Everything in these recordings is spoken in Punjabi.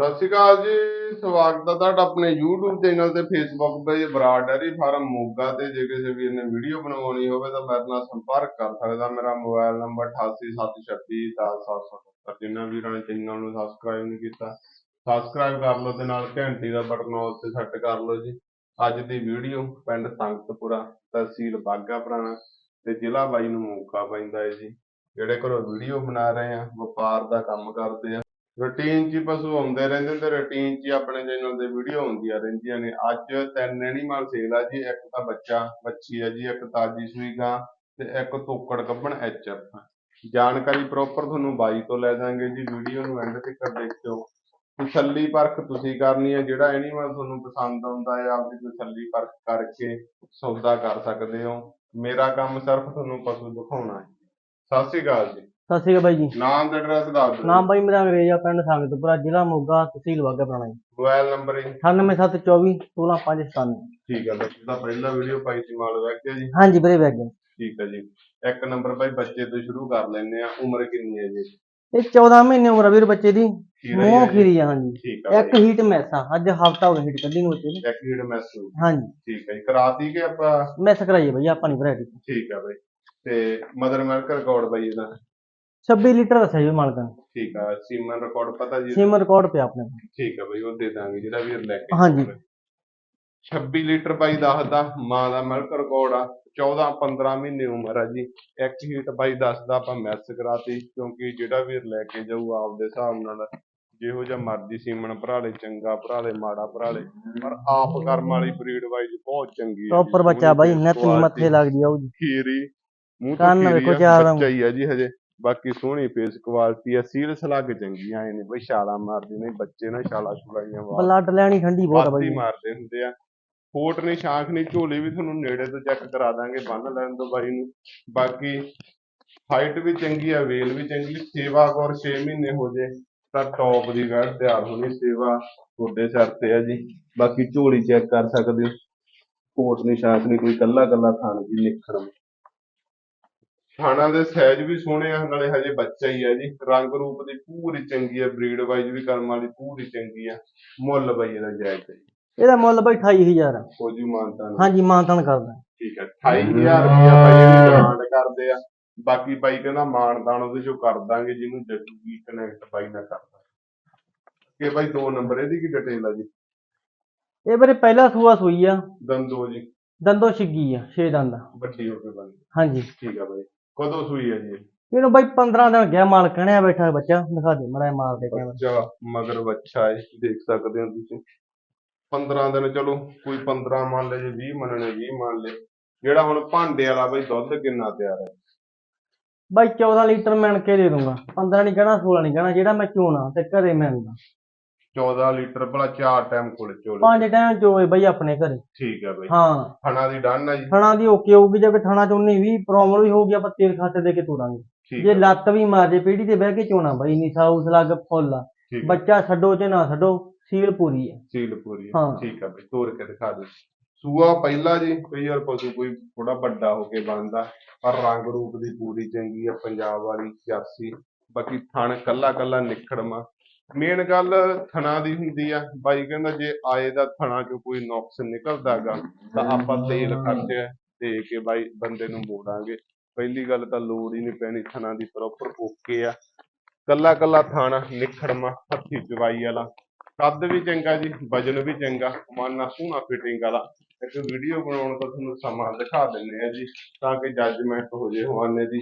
ਸਤਿ ਸ਼੍ਰੀ ਅਕਾਲ ਜੀ, ਸਵਾਗਤ ਹੈ ਤੁਹਾਡਾ ਆਪਣੇ YouTube ਚੈਨਲ ਤੇ Facebook 'ਤੇ ਬਰਾੜ ਡੈਰੀ ਫਾਰਮ ਮੋਗਾ ਤੇ। ਜੇ ਕਿਸੇ ਵੀਰ ਨੇ ਵੀਡੀਓ ਬਣਵਾਉਣੀ ਹੋਵੇ ਤਾਂ ਮੇਰੇ ਨਾਲ ਸੰਪਰਕ ਕਰ ਸਕਦਾ। ਮੇਰਾ ਮੋਬਾਈਲ ਨੰਬਰ 8876210777 ਜਿਨ੍ਹਾਂ ਵੀਰਾਂ ਨੇ ਚੈਨਲ ਨੂੰ ਸਬਸਕ੍ਰਾਈਬ ਨਹੀਂ ਕੀਤਾ ਸਬਸਕ੍ਰਾਈਬ ਕਰ ਲਓ ਤੇ ਨਾਲ ਘੰਟੀ ਦਾ ਬਟਨ ਆਲ ਤੇ ਸੈੱਟ ਕਰ ਲਓ ਜੀ। ਅੱਜ ਦੀ ਵੀਡੀਓ ਪਿੰਡ ਸੰਗਤਪੁਰਾ ਤਹਿਸੀਲ ਬਾਗਾ ਪੁਰਾਣਾ ਤੇ ਜ਼ਿਲ੍ਹਾ ਬਾਈ ਨੂੰ ਮੋਗਾ ਪੈਂਦਾ ਹੈ ਜੀ। ਜਿਹੜੇ ਘਰੋਂ ਵੀਡੀਓ ਬਣਾ ਰਹੇ ਆ, ਵਪਾਰ ਦਾ ਕੰਮ ਕਰਦੇ ਆ। ਰੂਟੀਨ 'ਚ ਪਸ਼ੂ ਆਉਂਦੇ ਰਹਿੰਦੇ ਤੇ ਰੂਟੀਨ 'ਚ ਆਪਣੇ ਚੈਨਲ ਤੇ ਵੀਡੀਓ ਆਉਂਦੀਆਂ ਰਹਿੰਦੀਆਂ ਨੇ। ਅੱਜ ਤਿੰਨ ਐਨੀਮਲ ਸੇਲ ਆ ਜੀ, ਇੱਕ ਤਾਂ ਬੱਚਾ ਬੱਚੀ ਹੈ ਜੀ, ਇੱਕ ਤਾਜੀ ਸੂਈ ਗਾਂ ਤੇ ਇੱਕ ਤੋਕੜ ਕੱਢਣ ਐਚਐਫ ਜਾਣਕਾਰੀ ਪ੍ਰੋਪਰ ਤੁਹਾਨੂੰ ਬਾਈ ਤੋਂ ਲੈ ਦਾਂਗੇ ਜੀ ਵੀਡੀਓ ਨੂੰ ਐਂਡ ਤੱਕ ਦੇਖਿਓ। ਤਸੱਲੀ ਪਰਖ ਤੁਸੀਂ ਕਰਨੀ ਹੈ ਜਿਹੜਾ ਐਨੀਮਲ ਤੁਹਾਨੂੰ ਪਸੰਦ ਆਉਂਦਾ ਹੈ ਆਪਦੀ ਤਸੱਲੀ ਪਰਖ ਕਰਕੇ ਸੌਦਾ ਕਰ ਸਕਦੇ ਹੋ। ਮੇਰਾ ਕੰਮ ਸਿਰਫ ਤੁਹਾਨੂੰ ਪਸ਼ੂ ਦਿਖਾਉਣਾ ਹੈ। ਸਤਿ ਸ਼੍ਰੀ ਅਕਾਲ ਜੀ। ਸਤਿ ਸ਼੍ਰੀ ਅਕਾਲ ਬਾਈ ਜੀ। ਨਾਮ ਤੇ ਐਡਰੈਸ ਦੱਸ ਦਿਓ। ਨਾਮ ਬਾਈ ਮੇਰਾ ਅੰਗਰੇਜ਼ਾ ਪਿੰਡ ਸੰਗਤਪੁਰਾ ਜ਼ਿਲ੍ਹਾ ਮੋਗਾ ਤਹਿਸੀਲ ਵਾਗਾ ਪੁਰਾਣਾ ਜੀ। ਮੋਬਾਈਲ ਨੰਬਰ ਜੀ। 98724 16597 ਠੀਕ ਹੈ ਬੱਚੇ ਦਾ ਪਹਿਲਾ ਵੀਡੀਓ ਪਾਈ ਸੀ ਮਾਲ ਵੈਕ ਜੀ। ਹਾਂਜੀ ਵੀਰੇ ਬੈਗ ਠੀਕ ਹੈ ਜੀ। ਇੱਕ ਨੰਬਰ ਬਾਈ ਬੱਚੇ ਤੋਂ ਸ਼ੁਰੂ ਕਰ ਲੈਂਦੇ ਆ ਉਮਰ ਕਿੰਨੀ ਹੈ ਜੀ? ਇਹ 14 ਮਹੀਨੇ ਉਮਰ ਆ ਵੀਰ ਬੱਚੇ ਦੀ। ਮੂੰਹ। ਖੀਰੀ ਆ ਹਾਂਜੀ। ਇੱਕ ਹੀਟ ਮੈਸਾ ਅੱਜ ਹਫਤਾ ਹੋ ਗਿਆ ਹੀਟ ਕੱਢੀ ਨੂੰ ਬੱਚੇ ਇੱਕ ਹੀਡ ਮੈਸੂ ਹਾਂਜੀ। ਠੀਕ ਹੈ ਜੀ। ਕਰਾਤੀ ਕਿ ਆਪਾਂ? ਮੈਸ ਕਰਾਈਏ ਬਾਈ ਆਪਾਂ ਨਹੀਂ ਵੈਰਾਈਟੀ ਠੀਕ ਹੈ ਬਾਈ ਤੇ ਮਦਰ ਮਿਲਕ ਰਿਕਾਰਡ ਬਾਈ ਇਹਦਾ। 26 ਲੀਟਰ ਦੱਸਿਆ ਜੀ ਮਾਲਕਾਂ ਨੇ। ਠੀਕ ਹੈ ਸੀਮਨ ਰਿਕਾਰਡ ਪਤਾ ਜੀ? ਸਿਮ ਰਿਕਾਰਡ ਪਿਆ ਆਪਣੇ ਕੋਲ। ਠੀਕ ਹੈ ਬਾਈ ਉਹ ਦੇ ਦਾਂਗੇ ਜਿਹੜਾ ਵੀਰ ਲੈ ਕੇ ਹਾਂਜੀ। ਜਾਊਗਾ। 26 ਲੀਟਰ ਬਾਈ ਦੱਸਦਾ ਮਾਂ ਦਾ ਮਿਲਕ ਰਿਕਾਰਡ ਆ। 14 15 ਮਹੀਨੇ ਉਮਰ ਆ ਜੀ। ਇੱਕ ਹੀਟ ਬਾਈ ਦੱਸਦਾ ਆਪਾਂ ਮੈਸ ਕਰਾਤੀ ਕਿਉਂਕਿ ਜਿਹੜਾ ਵੀਰ ਲੈ ਕੇ ਜਾਊ ਆਪਦੇ ਹਿਸਾਬ ਨਾਲ ਜਿਹੋ ਜਿਹਾ ਮਰਜ਼ੀ ਸੀਮਨ ਭਰਾ ਲੈ ਚੰਗਾ ਭਰਾ ਲੈ ਮਾੜਾ ਭਰਾ ਲੈ। ਪਰ ਆਪ ਕਰਮ ਵਾਲੀ ਬਰੀਡ ਵਾਈਜ਼ ਬਹੁਤ ਚੰਗੀ ਹੈ ਪ੍ਰੋਪਰ ਬੱਚਾ ਬਾਈ ਨੱਤੀ ਮੱਥੇ ਲੱਗਦੀ ਆ ਉਹਦੀ ਖੀਰੀ ਮੂੰਹ ਤੋਂ ਕੰਨ ਖੀਰੀ ਵੇਖੋ ਆ, ਚਾਰ ਬੱਚਾ ਹੀ ਆ ਜੀ ਹਜੇ। ਬਾਕੀ ਸੋਹਣੀ ਫੇਸ ਕੁਆਲਿਟੀ ਆ ਸੀਲ ਸਲੱਗ ਚੰਗੀ ਆਏ ਨੇ ਬਈ ਛਾਲਾ ਮਾਰਦੀ ਨੇ ਬੱਚੇ ਨਾ ਛਾਲਾ ਛੁਲਾਈਆਂ ਵਾਹ। ਬਲੱਡ ਲੈਣੀ ਠੰਡੀ ਬਹੁਤ ਆ ਬਾਈ। ਮਾਰਦੇ ਹੁੰਦੇ ਆ। ਫੋਟ ਨਹੀਂ ਸ਼ਾਂਖ ਨਹੀਂ ਝੋਲੇ ਵੀ ਤੁਹਾਨੂੰ ਨੇੜੇ ਤੋਂ ਚੈੱਕ ਕਰਾ ਦਾਂਗੇ ਬੰਨ ਲੈਣ ਤੋਂ ਬਾਈ ਨੂੰ। ਬਾਕੀ ਹਾਈਟ ਵੀ ਚੰਗੀ ਆ ਵੇਲ ਵੀ ਚੰਗੀ ਸੇਵਾ ਕੌਰ 6 ਮਹੀਨੇ ਹੋ ਜੇ ਤਾਂ ਟੌਪ ਦੀ ਵੈਟ ਤਿਆਰ ਹੋਣੀ ਸੇਵਾ ਤੁਹਾਡੇ ਸਿਰ ਤੇ ਆ ਜੀ। ਬਾਕੀ ਝੋਲੀ ਚੈੱਕ ਕਰ ਸਕਦੇ ਹੋ। ਫੋਟ ਨਹੀਂ ਸ਼ਾਂਖ ਨਹੀਂ ਕੋਈ ਕੱਲਾ ਕੱਲਾ ਥਾਣ ਜੀ ਨਿਖੜਮ ਥਾਣਾ ਦੇ ਸਾਈਜ਼ ਵੀ ਸੋਹਣੇ ਆ ਨਾਲੇ ਹਜੇ ਬੱਚਾ ਹੀ ਆ ਜੀ। ਰੰਗ ਰੂਪ ਦੀ ਪੂਰੀ ਚੰਗੀ ਆ ਬਰੀਡ ਵਾਈਜ਼ ਵੀ ਕਰਮ ਵਾਲੀ ਪੂਰੀ ਚੰਗੀ ਆ। ਮੁੱਲ ਬਾਈ ਇਹਦਾ ਜਾਇਜ਼ ਹੈ ਜੀ। ਇਹਦਾ ਮੁੱਲ ਬਾਈ 28000 ਆ। ਮਾਨਤਾ ਨੂੰ ਹਾਂਜੀ ਮਾਨਤਾਨ ਕਰਦਾ। ਠੀਕ ਹੈ 28000 ਰੁਪਇਆ ਬਾਈ ਇਹਦੀ ਡਿਮਾਂਡ ਕਰਦੇ ਆ। ਬਾਕੀ ਬਾਈ ਕਹਿੰਦਾ ਮਾਨਦਾਨ ਉਹਦੇ ਚੋਂ ਕਰ ਦਾਂਗੇ ਜਿਹਨੂੰ ਜੱਟੂਗੀ ਕਨੈਕਟ ਬਾਈ ਨਾਲ ਕਰ ਦਾਂਗੇ ਕਿ ਬਾਈ ਦੋ ਨੰਬਰ ਇਹਦੀ ਕੀ ਡਿਟੇਲ ਆ ਜੀ? ਇਹ ਵੀਰੇ ਪਹਿਲਾ ਸੂਆ ਸੂਈ ਆ। ਦੰਦੋ ਜੀ। ਦੰਦੋ ਛਿੱਗੀ ਆ 6 ਦੰਦ ਆ। ਵੱਡੀ ਹੋ ਕੇ ਬੰਦ ਹਾਂਜੀ। ਠੀਕ ਆ ਬਾਈ। ਕਦੋਂ ਸੂਈ ਹੈ ਜੀ ਇਹ? ਇਹਨੂੰ ਬਾਈ 15 ਦਿਨ ਗਿਆ ਮਾਲ ਕਣਿਆ ਬੈਠਾ ਬੱਚਾ। ਦਿਖਾ ਦੇ ਮੜਾ ਮਾਰ ਦੇ ਕੈਮਰਾ ਬੱਚਾ ਮਗਰ ਬੱਚਾ ਹੈ ਦੇਖ ਸਕਦੇ ਹੋ ਤੁਸੀਂ। 15 ਦਿਨ ਚਲੋ ਕੋਈ 15 ਮੰਨ ਲੈ ਜੇ 20 ਮੰਨਣੇ 20 ਮੰਨ ਲੈ ਜਿਹੜਾ ਹੁਣ ਭਾਂਡੇ ਵਾਲਾ ਬਾਈ ਦੁੱਧ ਕਿੰਨਾ ਤਿਆਰ ਹੈ? ਬਾਈ 14 ਲੀਟਰ ਮਿਣ ਕੇ ਦੇ ਦੂੰਗਾ। 15 ਨਹੀਂ ਕਹਿਣਾ 16 ਨਹੀਂ ਕਹਿਣਾ ਜਿਹੜਾ ਮੈਂ ਚੋਣਾ ਤੇ ਘਰੇ ਮਿਲਦਾ 14 ਲੀਟਰ ਭਲਾ ਚਾਰ ਟਾਈਮ ਕੋਲ ਚੋਲੇ ਪੰਜ ਟਾਈਮ ਚੋਏ ਬਾਈ ਆਪਣੇ ਘਰੇ। ਠੀਕ ਹੈ ਬਾਈ। ਹਾਂ। ਥਣਾ ਦੀ ਡਨ ਹੈ ਜੀ। ਥਣਾ ਦੀ ਓਕੇ ਹੋਊਗੀ ਜੇ ਥਣਾ ਚੋਣੀ ਵੀ ਪ੍ਰੋਬਲਮ ਵੀ ਹੋਊਗੀ ਆਪਾਂ ਤੇਲ ਖਾਤੇ ਦੇ ਕੇ ਠੀਕ ਜੇ ਲੱਤ ਵੀ ਮਾਰ ਜੇ ਪੀੜੀ ਤੇ ਬਹਿ ਕੇ ਚੋਣਾ ਬਾਈ ਨਹੀਂ ਸਾਊਸ ਲੱਗ ਫੁੱਲ ਆ। ਬੱਚਾ ਛੱਡੋ ਚ ਨਾ ਛੱਡੋ ਸੀਲ ਪੂਰੀ ਹੈ ਸੀਲ ਪੂਰੀ ਹੈ। ਠੀਕ ਹੈ ਬਾਈ ਤੋੜ ਕੇ ਦਿਖਾ ਦੇ ਸੂਆ ਪਹਿਲਾ ਜੀ ਕਈ ਵਾਰ ਪਸ਼ੂ ਕੋਈ ਥੋੜਾ ਵੱਡਾ ਹੋ ਕੇ ਬਣਦਾ ਪਰ ਰੰਗ ਰੂਪ ਦੀ ਪੂਰੀ ਚੰਗੀ ਆ ਪੰਜਾਬ ਵਾਲੀ ਜਰਸੀ ਬਾਕੀ ਥਣ ਕੱਲਾ ਕੱਲਾ ਨਿਖੜਮਾ। ਮੇਨ ਗੱਲ ਥਣਾ ਦੀ ਹੁੰਦੀ ਆ। ਬਾਈ ਕਹਿੰਦਾ ਜੇ ਆਏ ਦਾ ਥਣਾ ਚੋਂ ਕੋਈ ਨੁਕਸ ਨਿਕਲਦਾਗਾ ਤਾਂ ਆਪਾਂ ਤੇਲ ਖਰਚਿਆ ਦੇ ਕੇ ਬਾਈ ਬੰਦੇ ਨੂੰ ਮੋੜਾਂਗੇ। ਪਹਿਲੀ ਗੱਲ ਤਾਂ ਲੋੜ ਹੀ ਨਹੀਂ ਪੈਣੀ ਥਣਾ ਦੀ ਪ੍ਰੋਪਰ ਓਕੇ ਆ। ਕੱਲਾ ਕੱਲਾ ਥਾਣਾ, ਨਿਖੜਮਾ, ਹੱਥੀ ਚਵਾਈ ਵਾਲਾ। ਕੱਦ ਵੀ ਚੰਗਾ ਜੀ, ਵਜਨ ਵੀ ਚੰਗਾ, ਮਾਨਾ ਸੋਹਣਾ ਫਿਟਿੰਗ ਵਾਲਾ। ਇੱਕ ਵੀਡੀਓ ਬਣਾਉਣ ਦਾ ਤੁਹਾਨੂੰ ਸਮਾਂ ਦਿਖਾ ਦਿੰਨੇ ਆ ਜੀ, ਤਾਂ ਕਿ ਜੱਜਮੈਂਟ ਹੋ ਜੇ ਹਵਾਨੇ ਦੀ।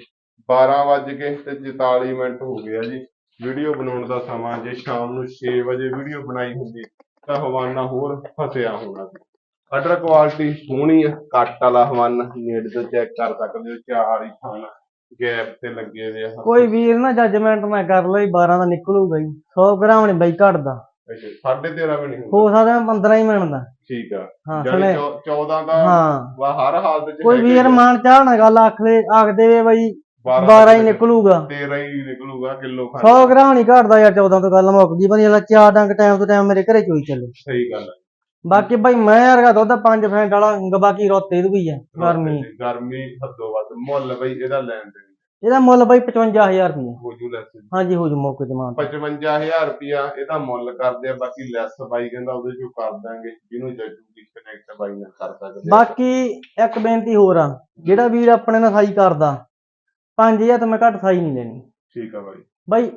12 ਵੱਜ ਕੇ ਤੇ 44 ਮਿੰਟ ਹੋ ਗਿਆ ਜੀ। ਵੀਡੀਓ ਬਣਾਉਣ ਦਾ ਸਮਾਂ ਜੇ ਸ਼ਾਮ ਨੂੰ 6 ਵਜੇ ਵੀਡੀਓ ਬਣਾਈ ਹੁੰਦੀ ਤਾਂ ਹਵਾਨਾ ਹੋਰ ਫਸਿਆ ਹੋਣਾ। ਸੀ ਅਡਰ ਕੁਆਲਿਟੀ ਸੋਹਣੀ ਆ ਕੱਟ ਵਾਲਾ ਹਵਾਨਾ ਨੇੜੇ ਤੋਂ ਚੈੱਕ ਕਰ ਸਕਦੇ ਹੋ ਚਾਰ ਹੀ ਥਾਣਾ ਗੈਪ ਤੇ ਲੱਗੇ ਹੋਏ ਆ। ਕੋਈ ਵੀਰ ਨਾ ਜੱਜਮੈਂਟ ਨਾ ਕਰ ਲਈ 12 ਦਾ ਨਿਕਲੂਗਾ ਹੀ 100 ਗ੍ਰਾਮ ਨਹੀਂ ਬਾਈ ਘਟਦਾ। ਅੱਛਾ, ਸਾਢੇ 13 ਵੀ ਨਹੀਂ ਹੁੰਦਾ? ਹੋ ਸਕਦਾ 15 ਹੀ ਮਿਲਦਾ। ਠੀਕ ਆ। ਹਾਂ ਜਾਨੀ ਸਣੇ 14 ਦਾ ਹਾਂ। ਹਰ ਹਾਲਤ ਚ ਕੋਈ ਵੀਰ। ਮਾਨ ਚਾਹ ਨਾ ਗੱਲ ਆਖਦੇ ਆਖਦੇ ਵੇ ਬਾਈ 12 12 ਹੀ ਨਿਕਲੂਗਾ। 13 ਹੀ ਨਿਕਲੂਗਾ ਕਿਲੋ ਖੰਡ 100 ਗ੍ਰਾਮ ਨਹੀਂ ਘਟਦਾ ਯਾਰ 14 ਤੋਂ ਗੱਲ ਮੁੱਕ ਗਈ ਬਣੀ ਵਾਲਾ ਚਾਰ ਡੰਗ ਟਾਈਮ ਤੋਂ ਟਾਈਮ ਮੇਰੇ ਘਰੇ ਚੋਈ ਚੱਲੇ। ਸਹੀ ਗੱਲ ਹੈ। ਬਾਕੀ ਬਾਈ ਮੈਂ ਵਰਗਾ ਦੁੱਧ 5 ਫੈਂਟ ਵਾਲਾ ਬਾਕੀ ਰੋਤੇ ਦੀ ਵੀ ਆ ਗਰਮੀ। ਗਰਮੀ ਹੱਦੋਂ ਵੱਧ। ਮੁੱਲ ਬਈ ਇਹਦਾ ਲੈਣ ਦੇ ਇਹਦਾ ਮੁੱਲ ਬਾਈ 55000 ਰੁਪਏ ਹੋ ਜੂ ਲੈਸ ਹਾਂਜੀ ਹੋ ਜੂ ਮੌਕੇ ਤੇ ਮਾਨ। 55000 ਰੁਪਿਆ ਇਹਦਾ ਮੁੱਲ ਕਰਦੇ ਆ ਬਾਕੀ ਲੈਸ ਬਾਈ ਕਹਿੰਦਾ ਉਹਦੇ ਚੋਂ ਕਰ ਦਾਂਗੇ ਜਿਹਨੂੰ ਜੱਜੂਗੀ ਕਨੈਕਟ ਬਾਈ ਨਾਲ ਕਰ ਸਕਦੇ। ਬਾਕੀ ਇੱਕ ਬੇਨਤੀ ਹੋਰ ਆ ਜਿਹੜਾ ਵੀਰ ਆਪਣੇ ਨਾਲ ਸਾਈ ਕਰਦਾ 5000 ਤੋਂ ਮੈਂ ਘੱਟ ਸਾਈ ਨਹੀਂ ਲੈਣੀ ਠੀਕ ਆ ਬਾਈ। ਬਾਈ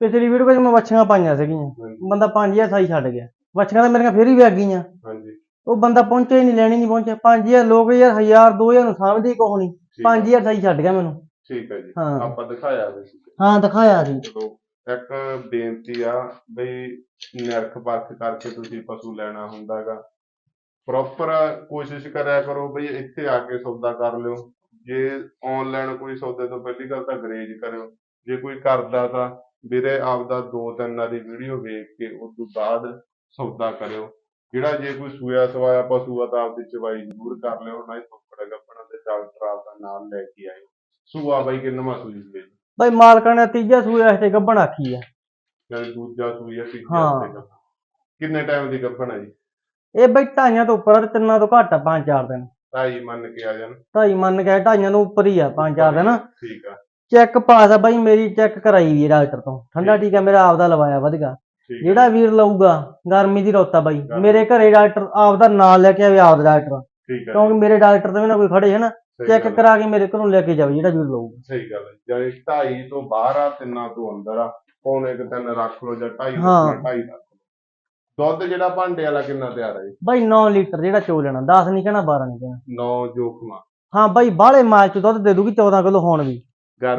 ਪਿਛਲੀ ਵੀਡੀਓ ਵਿੱਚ ਮੈਂ ਵੱਛੀਆਂ ਪਾਈਆਂ ਸੀਗੀਆਂ। ਹਾਂਜੀ। ਬੰਦਾ 5000 ਸਾਈ ਛੱਡ ਗਿਆ। ਵੱਛੀਆਂ ਤਾਂ ਮੇਰੀਆਂ ਫੇਰ ਹੀ ਵਿਕ ਗਈਆਂ। ਹਾਂਜੀ। ਉਹ ਬੰਦਾ ਪਹੁੰਚਿਆ ਹੀ ਨਹੀਂ ਲੈਣੀ ਨਹੀਂ ਪਹੁੰਚਿਆ। 5000 ਲੋਕ ਯਾਰ 1000 2000 ਨੂੰ ਸਮਝਦੇ ਹੀ ਕੁਛ ਨਹੀਂ। ਠੀਕ ਆ, 5000 ਸਾਈ ਛੱਡ ਗਿਆ ਮੈਨੂੰ। ਠੀਕ ਹੈ ਜੀ। ਹਾਂ। ਆਪਾਂ ਦਿਖਾਇਆ ਵੀ ਸੀ। ਹਾਂ ਦਿਖਾਇਆ ਸੀ। ਚਲੋ ਇੱਕ ਬੇਨਤੀ ਆ ਬਈ ਨਿਰਖ ਪਰਖ ਕਰਕੇ ਤੁਸੀਂ ਪਸ਼ੂ ਲੈਣਾ ਹੁੰਦਾਗਾ ਪ੍ਰੋਪਰ ਕੋਸ਼ਿਸ਼ ਕਰਿਆ ਕਰੋ ਬਈ ਇੱਥੇ ਆ ਕੇ ਸੌਦਾ ਕਰ ਲਿਓ। ਜੇ ਆਨਲਾਈਨ ਕੋਈ ਸੌਦੇ ਤੋਂ ਪਹਿਲੀ ਗੱਲ ਤਾਂ ਗਰੇਜ ਕਰਿਓ। ਜੇ ਕੋਈ ਕਰਦਾ ਤਾਂ ਵੀਰੇ ਆਪਦਾ ਦੋ ਤਿੰਨ ਵਾਰੀ ਵੀਡੀਓ ਵੇਖ ਕੇ ਉਸ ਤੋਂ ਬਾਅਦ ਸੌਦਾ ਕਰਿਓ। ਜਿਹੜਾ ਜੇ ਕੋਈ ਸੂਆ ਸਵਾਇਆ ਪਸ਼ੂ ਆ ਤਾਂ ਆਪਦੀ ਚਵਾਈ ਜ਼ਰੂਰ ਕਰ ਲਿਓ ਨਾ ਹੀ ਸੁੱਕੜਾ ਗੱਪਣਾ ਤੇ ਡਾਕਟਰ ਆਪਦਾ ਨਾਲ ਲੈ ਕੇ ਆਇਓ। ਸੂਆ ਬਾਈ ਕਿੰਨਵਾਂ ਸੂਈ ਸੀ ਬਾਈ ਮਾਲਕਾਂ ਨੇ ਤੀਜਾ ਸੂਆ ਇਸ ਤੇ ਗੱਭਣ ਆਖੀ ਆ। ਯਾਨੀ ਦੂਜਾ ਸੂਈ ਆ ਤੀਜਾ ਹਾਂ। ਕਿੰਨੇ ਟਾਈਮ ਦੀ ਗੱਭਣ ਹੈ ਜੀ? ਇਹ ਬਾਈ ਢਾਈਆਂ ਤੋਂ ਉੱਪਰ ਆ ਤੇ ਤਿੰਨਾਂ ਤੋਂ ਘੱਟ ਆ ਪੰਜ ਚਾਰ ਦਿਨ। ਢਾਈ ਮੰਨ ਕੇ ਆ ਜਾਣ। ਢਾਈ ਮੰਨ ਕੇ ਢਾਈਆਂ ਤੋਂ ਉੱਪਰ ਹੀ ਆ ਪੰਜ ਚਾਰ ਦਿਨ। ਠੀਕ ਆ। ਚੈੱਕ ਪਾਸ ਆ ਬਾਈ ਮੇਰੀ ਚੈੱਕ ਕਰਾਈ ਵੀ ਡਾਕਟਰ ਤੋਂ। ਠੰਡਾ ਟੀਕਾ ਮੇਰਾ ਆਪਦਾ ਲਵਾਇਆ ਵਧਗਾ ਜਿਹੜਾ ਵੀਰ ਲਊਗਾ ਗਰਮੀ ਦੀ ਰੁੱਤ ਬਾਈ। ਮੇਰੇ ਘਰੇ ਡਾਕਟਰ ਆਪਦਾ ਨਾਂ ਲੈ ਕੇ ਆਵੇ ਆਪਦਾ ਡਾਕਟਰ। ਠੀਕ ਆ। ਕਿਉਂਕਿ ਮੇਰੇ ਡਾਕਟਰ ਤੇ ਵੀ ਨਾ ਕੋਈ ਖੜੇ ਹੈ ਨਾ ਚੈੱਕ ਕਰਾ ਕੇ ਮੇਰੇ ਘਰੋਂ ਲੈ ਕੇ ਜਾਵੇ ਜਿਹੜਾ ਵੀਰ ਲਊਗਾ ਸਹੀ ਗੱਲ ਹੈ ਜਾਨੀ ਢਾਈ ਤੋਂ ਬਾਹਰ ਆ ਤਿੰਨਾਂ ਤੋਂ ਅੰਦਰ ਆ। ਪੌਣੇ ਕੁ ਤਿੰਨ ਰੱਖ ਲਓ ਜਾਂ ਢਾਈ ਢਾਈ ਰੱਖ ਦੁੱਧ ਜਿਹੜਾ ਭਾਂਡੇ ਵਾਲਾ ਕਿੰਨਾ ਤਿਆਰ ਹੈ ਜੀ? ਬਾਈ 9 ਲੀਟਰ ਜਿਹੜਾ ਚੋ ਲੈਣਾ 10 ਨਹੀਂ ਕਹਿਣਾ 12 ਨਹੀਂ ਕਹਿਣਾ। 9 ਜੋਖਮਾ। ਹਾਂ ਬਾਈ ਬਾਹਲੇ ਮਾਲ ਚ ਦੁੱਧ ਦੇ ਦੂਗੀ 14 ਕਿਲੋ ਹੁਣ ਵੀ।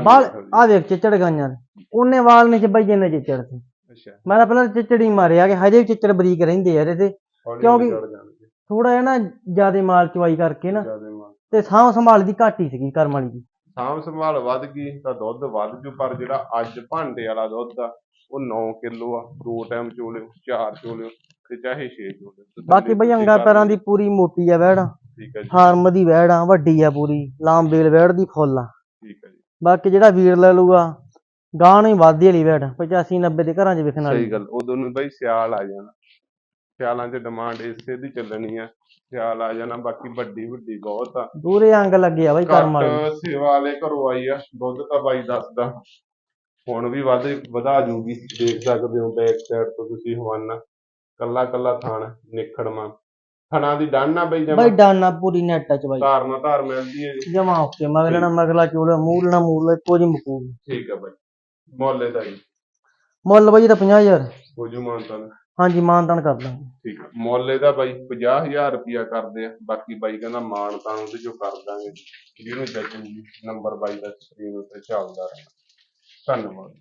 ਬਾਲ। ਆ ਦੇਖ ਚਿੱਚੜ ਗਾਈਆਂ। ਉਹਨੇ ਵਾਲ ਨਹੀਂ ਚ ਬਾਈ ਜਿੰਨੇ ਚਿੱਚੜ ਸੀ ਅੱਛਾ। ਮੈਂ ਤਾਂ ਪਹਿਲਾਂ ਚਿੱਚੜ ਮਾਰਿਆ ਕਿ ਹਜੇ ਵੀ ਚਿੱਚੜ ਬਰੀਕ ਰਹਿੰਦੇ ਆ ਇਹਦੇ ਕਿਉਂਕਿ- ਥੋੜਾ ਜਿਹਾ ਨਾ ਜਿਆਦੇ ਮਾਲ ਚਵਾਈ ਕਰਕੇ ਨਾ। ਤੇ ਸਾਂਭ ਸੰਭਾਲ ਦੀ ਘੱਟ ਸੀਗੀ ਕਰਮ ਵਾਲੀ ਦੀ। ਸਾਂਭ ਸੰਭਾਲ ਵੱਧ ਗਈ ਤਾਂ ਦੁੱਧ ਵੱਧ ਜੂ ਪਰ ਜਿਹੜਾ ਅੱਜ ਭਾਂਡੇ ਵਾਲਾ ਦੁੱਧ ਆ ਉਹ 9 ਕਿਲੋ ਆ ਦੋ ਟਾਈਮ ਚੋਲਿਓ ਚਾਰ ਚੋਲਿਓ ਤੇ ਚਾਹੇ 6 ਚੋਲਿਓ ਬਾਕੀ ਬਈ ਅੰਗਾ ਪੈਰਾਂ ਦੀ ਪੂਰੀ ਮੋਟੀ ਆ ਵੈੜ ਠੀਕ ਹੈ ਜੀ। ਫਾਰਮ ਦੀ ਵੈੜ ਆ ਵੱਡੀ ਆ ਪੂਰੀ ਲਾਂਬੇਲ ਵੈੜ ਦੀ ਫੁੱਲ ਆ। ਠੀਕ ਹੈ ਜੀ। ਬਾਕੀ ਜਿਹੜਾ ਵੀਰ ਲੈ ਲੂਗਾ ਗਾਂ ਨੂੰ ਵਾਧੀ ਵਾਲੀ ਵੈੜ 85 90 ਦੇ ਘਰਾਂ 'ਚ ਵਿਕਣ ਸਹੀ ਵਾਲੀ ਗੱਲ ਉਦੋਂ ਨੂੰ ਬਈ ਸਿਆਲ ਆ ਜਾਣਾ। ਸਿਆਲਾਂ 'ਚ ਡਿਮਾਂਡ ਇਸੇ ਦੀ ਚੱਲਣੀ ਆ ਸਿਆਲ ਆ ਜਾਣਾ ਬਾਕੀ ਵੱਡੀ ਵੱਡੀ ਬਹੁਤ ਆ। ਦੂਰੇ ਅੰਗ ਲੱਗੇ ਆ ਬਈ ਕਰਮ ਵਾਲੀ। ਸੇਵਾ ਵਾਲੇ ਘਰੋਂ ਆਈ ਆ ਦੁੱਧ ਤਾਂ ਬਾਈ ਦੱਸਦਾ। ਹੁਣ ਵੀ ਵੱਧ ਵਧਾ ਜੂਗੀ ਦੇਖ ਸਕਦੇ ਹੋ ਬੈਕ ਸਾਈਡ ਤੋਂ ਤੁਸੀਂ ਹਵਾਨਾ। ਕੱਲਾ ਕੱਲਾ ਥਣ ਨਿਖੜਮਾ ਥਣਾ ਦੀ ਡਾਨਾ ਬਈ ਬਈ ਜਮਾ। ਡਾਨਾ ਪੂਰੀ ਨੈਟ ਚ ਬਾਈ। ਧਾਰ ਨਾ ਧਾਰ ਮਿਲਦੀ ਹੈ ਜੀ। ਜਮਾ ਓਕੇ ਮਗਲਣਾ ਮਗਲਾ ਚੂੜਾ ਮੂਲਣਾ ਮੂਲ ਇੱਕੋ ਜਿਹੀ ਮਕੂਲ। ਠੀਕ ਆ ਬਾਈ। ਮੁੱਲ ਦਾ ਜੀ। ਮੁੱਲ ਬਾਈ ਦਾ 50000 ਹੋ ਜੂ ਮਾਨਤਾ ਹਾਂਜੀ ਮਾਨਤਾਨ ਕਰ ਦਾਂਗੇ। ਠੀਕ ਆ। ਮੁੱਲ ਦਾ ਬਾਈ 50000 ਰੁਪਿਆ ਕਰਦੇ ਆ। ਬਾਕੀ ਬਾਈ ਕਹਿੰਦਾ ਮਾਨਤਾਨ ਉਹਦੇ ਚੋਂ ਕਰ ਦਾਂਗੇ। ਜਿਹਨੂੰ ਜੱਜੂਗੀ ਨੰਬਰ ਬਾਈ ਦਾ ਸਕਰੀਨ ਉੱਤੇ ਚੱਲਦਾ ਰਹਿਣਾ ਧੰਨਵਾਦ।